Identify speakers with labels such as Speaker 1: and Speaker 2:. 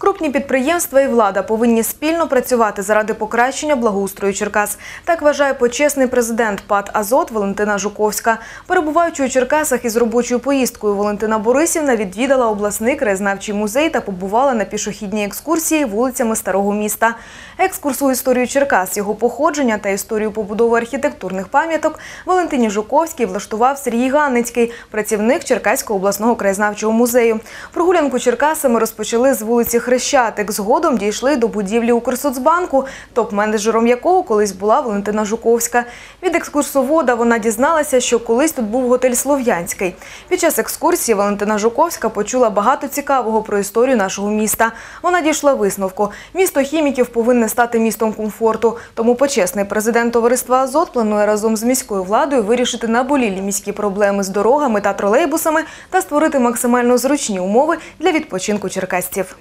Speaker 1: Крупні підприємства і влада повинні спільно працювати заради покращення благоустрою Черкас. Так вважає почесний президент ПАТ Азот Валентина Жуковська. Перебуваючи у Черкасах із робочою поїздкою, Валентина Борисівна відвідала обласний краєзнавчий музей та побувала на пішохідній екскурсії вулицями старого міста. Екскурс у історію Черкас, його походження та історію побудови архітектурних пам'яток Валентині Жуковській влаштував Сергій Ганницький, працівник Черкаського обласного краєзнавчого музею. Прогулянку Черкасами розпочали з вулиці Хрещатик. Згодом дійшли до будівлі Укрсоцбанку, топ-менеджером якого колись була Валентина Жуковська. Від екскурсовода вона дізналася, що колись тут був готель Слов'янський. Під час екскурсії Валентина Жуковська почула багато цікавого про історію нашого міста. Вона дійшла висновку. Місто хіміків повинне стати містом комфорту. Тому почесний президент товариства Азот планує разом з міською владою вирішити наболілі міські проблеми з дорогами та тролейбусами та створити максимально зручні умови для відпочинку черкасців.